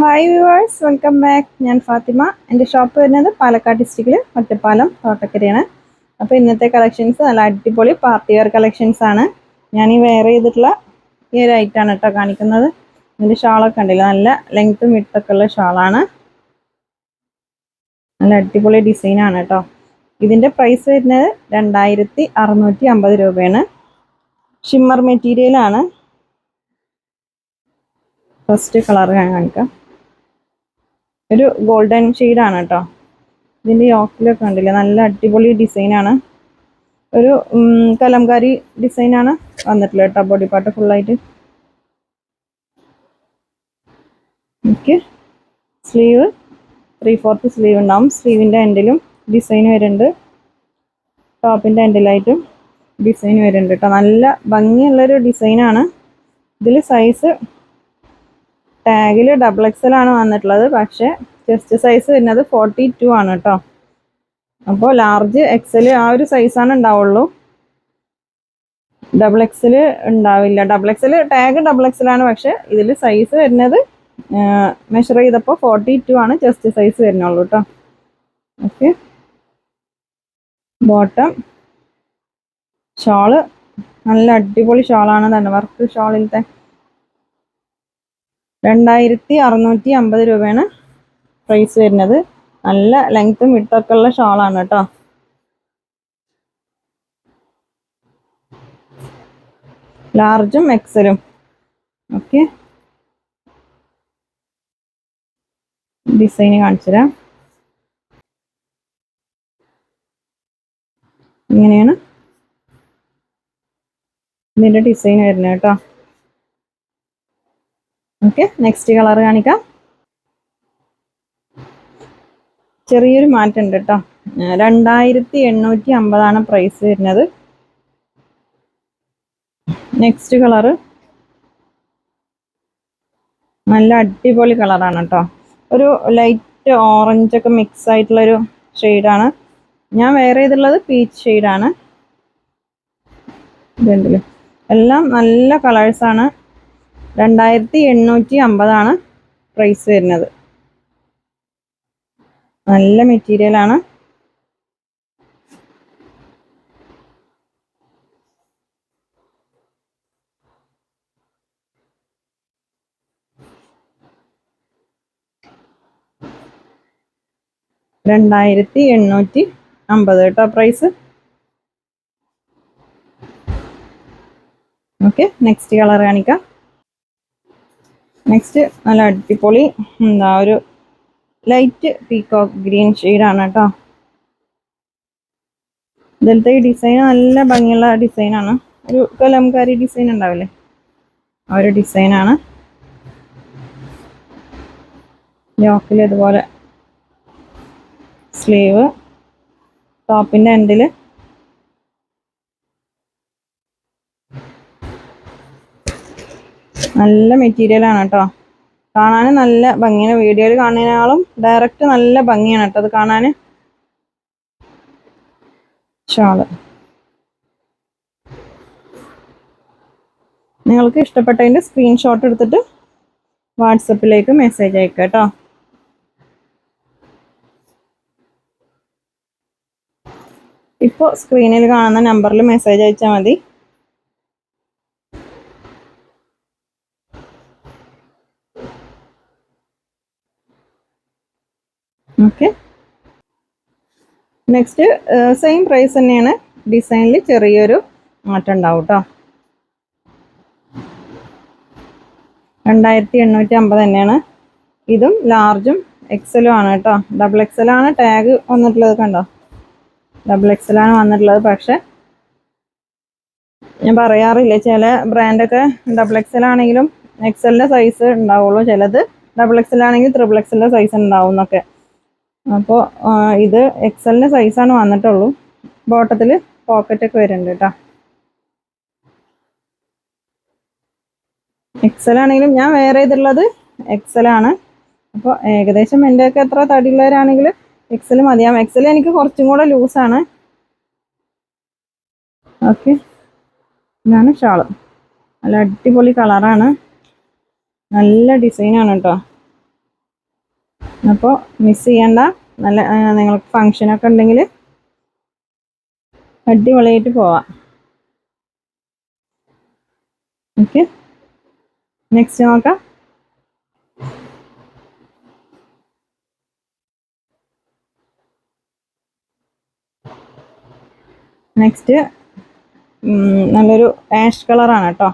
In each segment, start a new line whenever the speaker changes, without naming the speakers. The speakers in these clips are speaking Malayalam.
ഹായ് വ്യൂവേഴ്സ് വെൽക്കം ബാക്ക് ഞാൻ ഫാത്തിമ. എന്റെ ഷോപ്പ് വരുന്നത് പാലക്കാട് ഡിസ്ട്രിക്റ്റിൽ ഒറ്റപ്പാലം തോട്ടക്കരയാണ്. അപ്പോൾ ഇന്നത്തെ കളക്ഷൻസ് നല്ല അടിപൊളി പാർട്ടി വെയർ കളക്ഷൻസ് ആണ്. ഞാൻ ഈ വെയർ ചെയ്തിട്ടുള്ള ഈ ഒരു ഐറ്റാണ് കേട്ടോ കാണിക്കുന്നത്. ഇതിന്റെ ഷാളൊക്കെ ഉണ്ടല്ലോ നല്ല ലെങ്ത്തും വിട്ടൊക്കെ ഉള്ള ഷാളാണ് നല്ല അടിപൊളി ഡിസൈനാണ് കേട്ടോ ഇതിന്റെ പ്രൈസ് വരുന്നത് രണ്ടായിരത്തി അറുന്നൂറ്റി അമ്പത് രൂപയാണ് ഷിമ്മർ മെറ്റീരിയലാണ് ഫസ്റ്റ് കളർ ഞാൻ കാണിക്കാം. ഒരു ഗോൾഡൻ ആണ് കേട്ടോ. ഇതിന്റെ യോക്കിലൊക്കെ ഉണ്ടല്ലേ നല്ല അടിപൊളി ഡിസൈനാണ് ഒരു കലംകാരി ഡിസൈനാണ് വന്നിട്ടുള്ളത് കേട്ടോ. ബോഡി പാർട്ട് ഫുള്ളായിട്ട് എനിക്ക് സ്ലീവ് ത്രീ ഫോർത്ത് സ്ലീവ് ഉണ്ടാവും. സ്ലീവിന്റെ എൻഡിലും ഡിസൈൻ വരുന്നുണ്ട്. ടോപ്പിന്റെ എൻഡിലായിട്ടും ഡിസൈൻ വരുന്നുണ്ട് കേട്ടോ. നല്ല ഭംഗിയുള്ളൊരു ഡിസൈനാണ് ഇതിൽ സൈസ് ടാഗിൽ ഡബിൾ എക്സൽ ആണ് വന്നിട്ടുള്ളത്. പക്ഷേ ചെസ്റ്റ് സൈസ് വരുന്നത് ഫോർട്ടി ടു ആണ് കേട്ടോ അപ്പോൾ ലാർജ് എക്സൽ ആ ഒരു സൈസാണ് ഉണ്ടാവുള്ളൂ. ഡബിൾ എക്സൽ ഉണ്ടാവില്ല. Double XL tag double XL ആണ്. പക്ഷെ ഇതിൽ സൈസ് വരുന്നത് മെഷർ ചെയ്തപ്പോൾ ഫോർട്ടി ടു ആണ് ചെസ്റ്റ് സൈസ് വരുന്നുള്ളൂ കേട്ടോ ഓക്കെ ബോട്ടം ഷോൾ നല്ല അടിപൊളി ഷോളാണ് തന്നെ. വർക്ക് ഷോളിലത്തെ രണ്ടായിരത്തി അറുന്നൂറ്റി അമ്പത് രൂപയാണ് പ്രൈസ് വരുന്നത്. നല്ല ലെങ്ത്തും വിട്ടൊക്കെ ഉള്ള ഷോളാണ് കേട്ടോ. ലാർജും എക്സലും ഓക്കെ ഡിസൈന് കാണിച്ചു തരാം. ഇങ്ങനെയാണ് ഇതിന്റെ ഡിസൈൻ വരുന്നത് കേട്ടോ. ഓക്കെ നെക്സ്റ്റ് കളർ കാണിക്കാം. ചെറിയൊരു മാറ്റം ഉണ്ട് കേട്ടോ രണ്ടായിരത്തി എണ്ണൂറ്റി അമ്പതാണ് പ്രൈസ് വരുന്നത്. നെക്സ്റ്റ് കളറ് നല്ല അടിപൊളി കളറാണ് കേട്ടോ ഒരു ലൈറ്റ് ഓറഞ്ച് ഒക്കെ മിക്സ് ആയിട്ടുള്ളൊരു ഷെയ്ഡാണ് ഞാൻ വേറെ ഇതുള്ളത് പീച്ച് ഷെയ്ഡാണ് ഇതുണ്ടല്ലോ. എല്ലാം നല്ല കളേഴ്സാണ് രണ്ടായിരത്തി എണ്ണൂറ്റി അമ്പതാണ് പ്രൈസ് വരുന്നത്. നല്ല മെറ്റീരിയലാണ് രണ്ടായിരത്തി എണ്ണൂറ്റി അമ്പത് കേട്ടോ പ്രൈസ് ഓക്കെ നെക്സ്റ്റ് കളർ കാണിക്കാം. നെക്സ്റ്റ് നല്ല അടിപൊളി എന്താ ഒരു ലൈറ്റ് പീകോക്ക് ഗ്രീൻ ഷെയ്ഡാണ് കേട്ടോ. ഇതിലത്തെ ഈ ഡിസൈൻ നല്ല ഭംഗിയുള്ള ഡിസൈനാണ് ഒരു കലംകാരി ഡിസൈൻ ഉണ്ടാവില്ലേ? ആ ഒരു ഡിസൈനാണ് ലോക്കിൽ ഇതുപോലെ സ്ലീവ് ടോപ്പിന്റെ എൻഡിൽ നല്ല മെറ്റീരിയലാണ് കേട്ടോ. കാണാൻ നല്ല ഭംഗിയാണ്. വീഡിയോയിൽ കാണുന്നതിനാളും ഡയറക്റ്റ് നല്ല ഭംഗിയാണ് കേട്ടോ അത് കാണാൻ ഷാൾ. നിങ്ങൾക്ക് ഇഷ്ടപ്പെട്ടതിന്റെ സ്ക്രീൻഷോട്ട് എടുത്തിട്ട് വാട്സപ്പിലേക്ക് മെസ്സേജ് അയക്കുക കേട്ടോ. ഇപ്പോൾ സ്ക്രീനിൽ കാണുന്ന നമ്പറിൽ മെസ്സേജ് അയച്ചാൽ മതി. ഓക്കെ നെക്സ്റ്റ് സെയിം പ്രൈസ് തന്നെയാണ്. ഡിസൈനിൽ ചെറിയൊരു മാറ്റം ഉണ്ടാവും കേട്ടോ രണ്ടായിരത്തി എണ്ണൂറ്റി അമ്പത് തന്നെയാണ് ഇതും ലാർജും എക്സലും ആണ് കേട്ടോ ഡബിൾ എക്സലാണ് ടാഗ് വന്നിട്ടുള്ളത് കണ്ടോ? ഡബിൾ എക്സലാണ് വന്നിട്ടുള്ളത്. പക്ഷേ ഞാൻ പറയാറില്ല. ചില ബ്രാൻഡൊക്കെ ഡബിൾ എക്സലാണെങ്കിലും എക്സലിന്റെ സൈസ് ഉണ്ടാവുള്ളൂ. ചിലത് ഡബിൾ എക്സലാണെങ്കിൽ ത്രിബിൾ എക്സലിന്റെ സൈസ് ഉണ്ടാവും എന്നൊക്കെ. അപ്പോൾ ഇത് എക്സലിന്റെ സൈസാണ് വന്നിട്ടുള്ളൂ. ബോട്ടത്തിൽ പോക്കറ്റൊക്കെ വരുന്നുണ്ട് കേട്ടോ എക്സലാണെങ്കിലും ഞാൻ വേറെ ഇതുള്ളത് എക്സലാണ് അപ്പോൾ ഏകദേശം എന്റെയൊക്കെ എത്ര തടിയുള്ളവരാണെങ്കിൽ എക്സൽ മതിയാവും. എക്സൽ എനിക്ക് കുറച്ചും കൂടെ ലൂസാണ് ഓക്കെ. ഞാൻ ഷാൾ. നല്ല അടിപൊളി കളറാണ് നല്ല ഡിസൈനാണ് കേട്ടോ അപ്പോൾ മിസ് ചെയ്യണ്ട. നല്ല നിങ്ങൾക്ക് ഫങ്ഷനൊക്കെ ഉണ്ടെങ്കിൽ അടിപൊളിയായിട്ട് പോവാം. ഓക്കെ നെക്സ്റ്റ് നോക്കാം. നെക്സ്റ്റ് നല്ലൊരു ആഷ് കളറാണ് കേട്ടോ.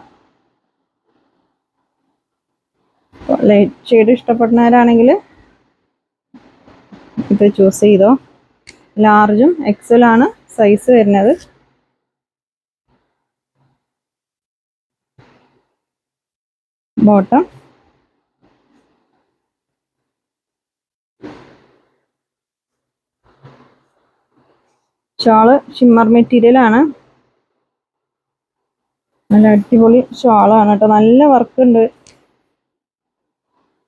ലൈറ്റ് ഷെയ്ഡ് ഇഷ്ടപ്പെടുന്നവരാണെങ്കിൽ ഇത് ചൂസ് ചെയ്തോ? ലാർജും എക്സലാണ് സൈസ് വരുന്നത്. ബോട്ടം ഷാൾ ഷിമ്മർ മെറ്റീരിയൽ ആണ്. നല്ല അടിപൊളി ഷാളാണ് കേട്ടോ. നല്ല വർക്ക് ഉണ്ട്.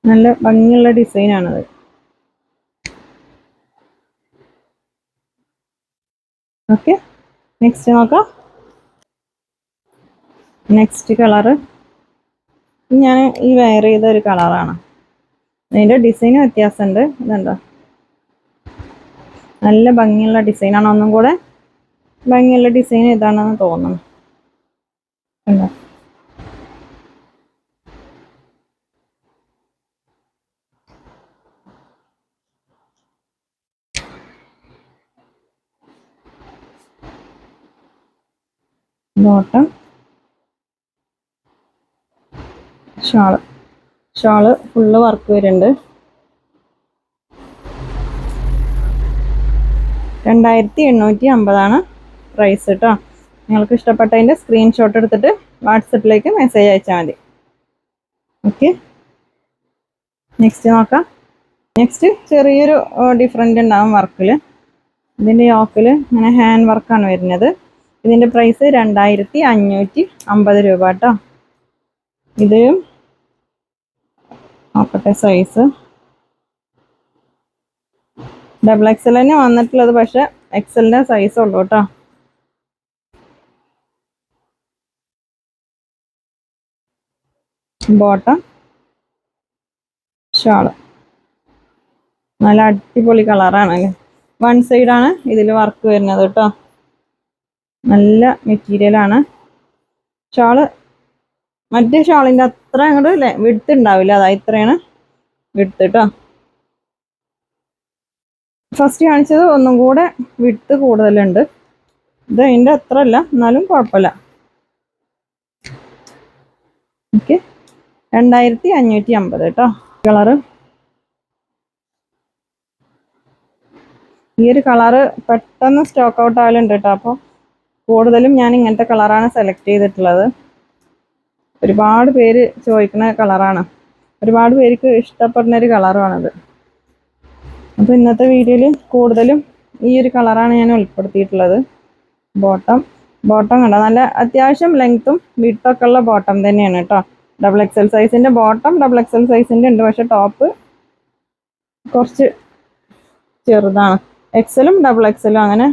നല്ല ഭംഗിയുള്ള ഡിസൈൻ ഓക്കെ നെക്സ്റ്റ് നോക്കാം. നെക്സ്റ്റ് കളറ് ഞാൻ ഈ വെയർ ചെയ്ത ഒരു കളറാണ് അതിന്റെ ഡിസൈൻ വ്യത്യാസമുണ്ട്. ഇതുണ്ടോ? നല്ല ഭംഗിയുള്ള ഡിസൈനാണ് ഒന്നും കൂടെ ഭംഗിയുള്ള ഡിസൈൻ ഇതാണെന്ന് തോന്നുന്നു. കണ്ടോ bottom shawl. Shawl full work വരുന്നുണ്ട്. രണ്ടായിരത്തി എണ്ണൂറ്റി അമ്പതാണ് പ്രൈസ് കേട്ടോ നിങ്ങൾക്ക് ഇഷ്ടപ്പെട്ടതിന്റെ സ്ക്രീൻഷോട്ട് എടുത്തിട്ട് വാട്സപ്പിലേക്ക് മെസ്സേജ് അയച്ചാൽ മതി. ഓക്കെ നെക്സ്റ്റ് നോക്കാം. നെക്സ്റ്റ് ചെറിയൊരു ഡിഫറെന്റ് ഉണ്ടാവും വർക്കിൽ ഇതിന്റെ യോക്കിൽ ഇങ്ങനെ ഹാൻഡ് വർക്കാണ് വരുന്നത്. ഇതിന്റെ പ്രൈസ് രണ്ടായിരത്തി അഞ്ഞൂറ്റി അമ്പത് രൂപ കേട്ടോ ഇത് നോക്കട്ടെ സൈസ് ഡബിൾ എക്സൽ തന്നെ വന്നിട്ടുള്ളത് പക്ഷെ എക്സലിന്റെ സൈസ് ഉള്ളൂ കേട്ടോ ബോട്ടം ഷാൾ നല്ല അടിപൊളി കളറാണ് അല്ലേ വൺ സൈഡാണ് ഇതിൽ വർക്ക് വരുന്നത് കേട്ടോ നല്ല മെറ്റീരിയലാണ് ഷാൾ മറ്റേ ഷാളിന്റെ അത്ര അങ്ങോട്ട് വിടുത്ത് ഉണ്ടാവില്ല അതാ ഇത്രയാണ് വിടുത്ത് കേട്ടോ ഫസ്റ്റ് കാണിച്ചത് ഒന്നും കൂടെ വിടുത്ത് കൂടുതലുണ്ട്. ഇത് അതിന്റെ അത്ര അല്ല എന്നാലും കുഴപ്പമില്ല ഓക്കെ രണ്ടായിരത്തി അഞ്ഞൂറ്റി അമ്പത് കേട്ടോ കളറ് ഈ ഒരു കളറ് പെട്ടെന്ന് സ്റ്റോക്ക് ഔട്ട് ആവലുണ്ട് കേട്ടോ അപ്പോൾ കൂടുതലും ഞാൻ ഇങ്ങനത്തെ കളറാണ് സെലക്ട് ചെയ്തിട്ടുള്ളത്. ഒരുപാട് പേര് ചോദിക്കുന്ന കളറാണ് ഒരുപാട് പേർക്ക് ഇഷ്ടപ്പെടുന്ന ഒരു കളറുമാണത് അപ്പോൾ ഇന്നത്തെ വീഡിയോയിൽ കൂടുതലും ഈ ഒരു കളറാണ് ഞാൻ ഉൾപ്പെടുത്തിയിട്ടുള്ളത്. ബോട്ടം ബോട്ടം കണ്ടോ? നല്ല അത്യാവശ്യം ലെങ്ത്തും വിട്ടൊക്കെ ഉള്ള ബോട്ടം തന്നെയാണ് കേട്ടോ. ഡബിൾ എക്സൽ സൈസിന്റെ ബോട്ടം ഡബിൾ എക്സൽ സൈസിന്റെ ഉണ്ട്. പക്ഷേ ടോപ്പ് കുറച്ച് ചെറുതാണ്. എക്സലും ഡബിൾ എക്സലും അങ്ങനെ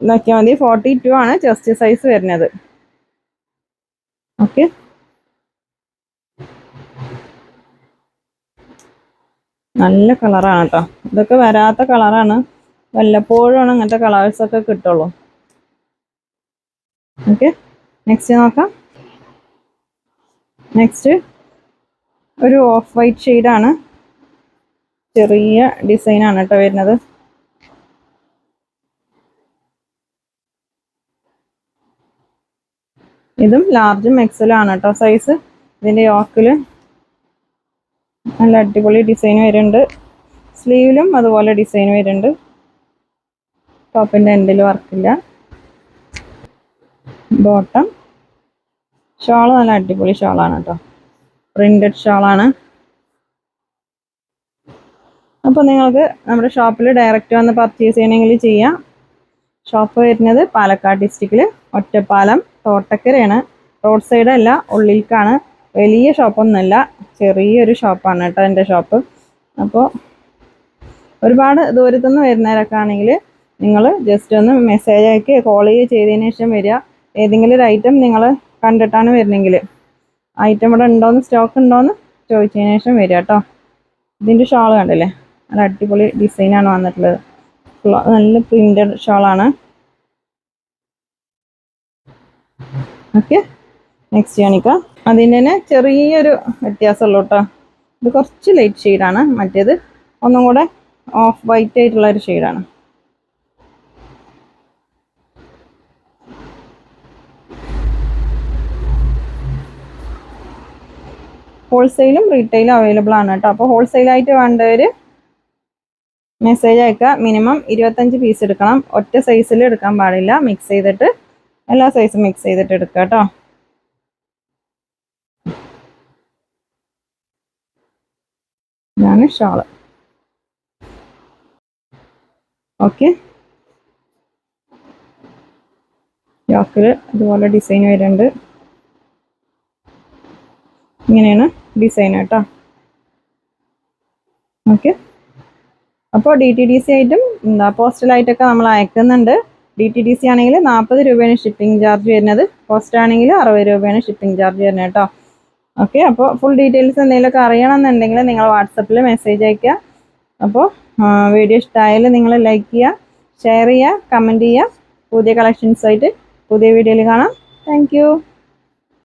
നോക്കിയാൽ മതി. ഫോർട്ടി ടു ആണ് ചെസ്റ്റ് സൈസ് വരുന്നത്. ഓക്കെ നല്ല കളറാണ് കേട്ടോ ഇതൊക്കെ വരാത്ത കളറാണ് വല്ലപ്പോഴുമാണ് അങ്ങനത്തെ കളേഴ്സ് ഒക്കെ കിട്ടുള്ളൂ. ഓക്കെ നെക്സ്റ്റ് നോക്കാം. നെക്സ്റ്റ് ഒരു ഓഫ് വൈറ്റ് ഷെയ്ഡാണ് ചെറിയ ഡിസൈനാണ് കേട്ടോ വരുന്നത്. ഇതും ലാർജും എക്സലും ആണ് കേട്ടോ സൈസ് ഇതിന്റെ യോക്കിൽ നല്ല അടിപൊളി ഡിസൈൻ വരുന്നുണ്ട്. സ്ലീവിലും അതുപോലെ ഡിസൈൻ വരുന്നുണ്ട്. ടോപ്പിന്റെ എൻഡിൽ വർക്കില്ല ബോട്ടം ഷോൾ നല്ല അടിപൊളി ഷോളാണ് കേട്ടോ പ്രിന്റഡ് ഷോളാണ് അപ്പോൾ നിങ്ങൾക്ക് നമ്മുടെ ഷോപ്പിൽ ഡയറക്റ്റ് വന്ന് പർച്ചേസ് ചെയ്യണമെങ്കിൽ ചെയ്യാം. ഷോപ്പ് വരുന്നത് പാലക്കാട് ഡിസ്ട്രിക്റ്റിൽ ഒറ്റപ്പാലം. തോട്ടക്കരയാണ്. റോഡ് സൈഡ് അല്ല ഉള്ളിലേക്കാണ് വലിയ ഷോപ്പൊന്നുമല്ല ചെറിയൊരു ഷോപ്പാണ് കേട്ടോ എന്റെ ഷോപ്പ് അപ്പോൾ ഒരുപാട് ദൂരത്തുനിന്ന് വരുന്നവരൊക്കെ ആണെങ്കിൽ നിങ്ങൾ ജസ്റ്റ് ഒന്ന് മെസ്സേജ് അയക്കുക കോൾ ചെയ്തതിന് ശേഷം വരിക. ഏതെങ്കിലും ഒരു ഐറ്റം നിങ്ങൾ കണ്ടിട്ടാണ് വരുന്നെങ്കിൽ. ഐറ്റം ഇവിടെ ഉണ്ടോയെന്ന് സ്റ്റോക്ക് ഉണ്ടോയെന്ന് ചോദിച്ചതിന് ശേഷം വരിക കേട്ടോ. ഇതിന്റെ ഷാൾ കണ്ടല്ലേ? നല്ല അടിപൊളി ഡിസൈനാണ് വന്നിട്ടുള്ളത്. നല്ല പ്രിന്റഡ് ഷോളാണ് ഓക്കെ. നെക്സ്റ്റ് കാണിക്കാം അതിന്റെ തന്നെ ചെറിയൊരു വ്യത്യാസമുള്ളൂ കേട്ടോ ഇത് കുറച്ച് ലൈറ്റ് ഷെയ്ഡാണ് മറ്റേത് ഒന്നും കൂടെ ഓഫ് വൈറ്റ് ആയിട്ടുള്ള ഒരു ഷെയ്ഡാണ് ഹോൾസെയിലും റീറ്റെയിലും അവൈലബിൾ ആണ് കേട്ടോ. അപ്പോൾ ഹോൾസെയിലായിട്ട് വേണ്ടവർ മെസ്സേജ് അയക്കുക മിനിമം ഇരുപത്തഞ്ച് പീസ് എടുക്കണം. ഒറ്റ സൈസിൽ എടുക്കാൻ പാടില്ല. മിക്സ് ചെയ്തിട്ട് എല്ലാ സൈസും മിക്സ് ചെയ്തിട്ട് എടുക്കുക കേട്ടോ. ഇതാണ് ഷാൾ. ഓക്കെ യോക്കിൽ ഇതുപോലെ ഡിസൈൻ വരുന്നുണ്ട്. ഇങ്ങനെയാണ് ഡിസൈൻ കേട്ടോ. ഓക്കെ അപ്പോൾ ഡി ടി ഡി സി ആയിട്ടും എന്താ പോസ്റ്റലായിട്ടൊക്കെ നമ്മൾ അയക്കുന്നുണ്ട്. ഡി ടി ഡി സി ആണെങ്കിൽ നാൽപ്പത് രൂപയാണ് ഷിപ്പിംഗ് ചാർജ് വരുന്നത്. പോസ്റ്റ് ആണെങ്കിൽ അറുപത് രൂപയാണ് ഷിപ്പിംഗ് ചാർജ് വരുന്നത് കേട്ടോ. ഓക്കെ അപ്പോൾ ഫുൾ ഡീറ്റെയിൽസ് എന്തെങ്കിലുമൊക്കെ അറിയണമെന്നുണ്ടെങ്കിൽ നിങ്ങൾ വാട്സപ്പിൽ മെസ്സേജ് അയയ്ക്കുക. അപ്പോൾ വീഡിയോ ഇഷ്ടമായാലും നിങ്ങൾ ലൈക്ക് ചെയ്യുക ഷെയർ ചെയ്യുക കമന്റ് ചെയ്യുക. പുതിയ കളക്ഷൻസായിട്ട് പുതിയ വീഡിയോയിൽ കാണാം. താങ്ക്